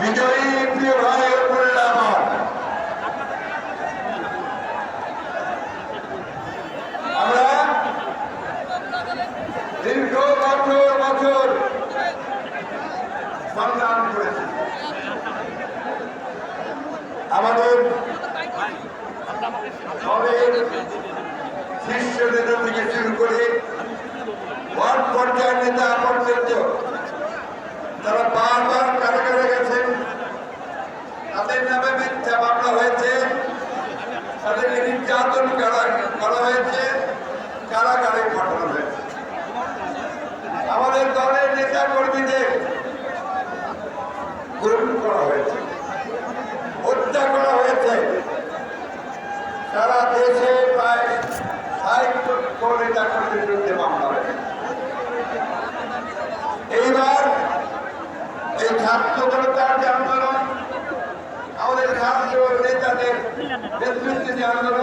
বিজয়ী প্রিয় ভাই সংগ্রাম করেছি আমাদের দলের শীর্ষ নেতা থেকে শুরু করে ওয়ার্ড পর্যায়ের নেতা পর্যন্ত তারা বারবার কারাগারে গেছেন। তাদের নামে মিথ্যা মামলা হয়েছে। তাদেরকে নির্যাতন করা করা হয়েছে, কারাগারে পাঠানো হয়েছে। আমাদের দলের নেতা গুম করা হয়েছে, হত্যা করা হয়েছে। সারা দেশে প্রায় ষাট লক্ষ নেতা কর্মীর বিরুদ্ধে মামলা হয়েছে। এইবার এই ছাত্র জনতার যে আন্দোলন, আমাদের ছাত্র নেতাদের নেতৃত্বে যে আন্দোলন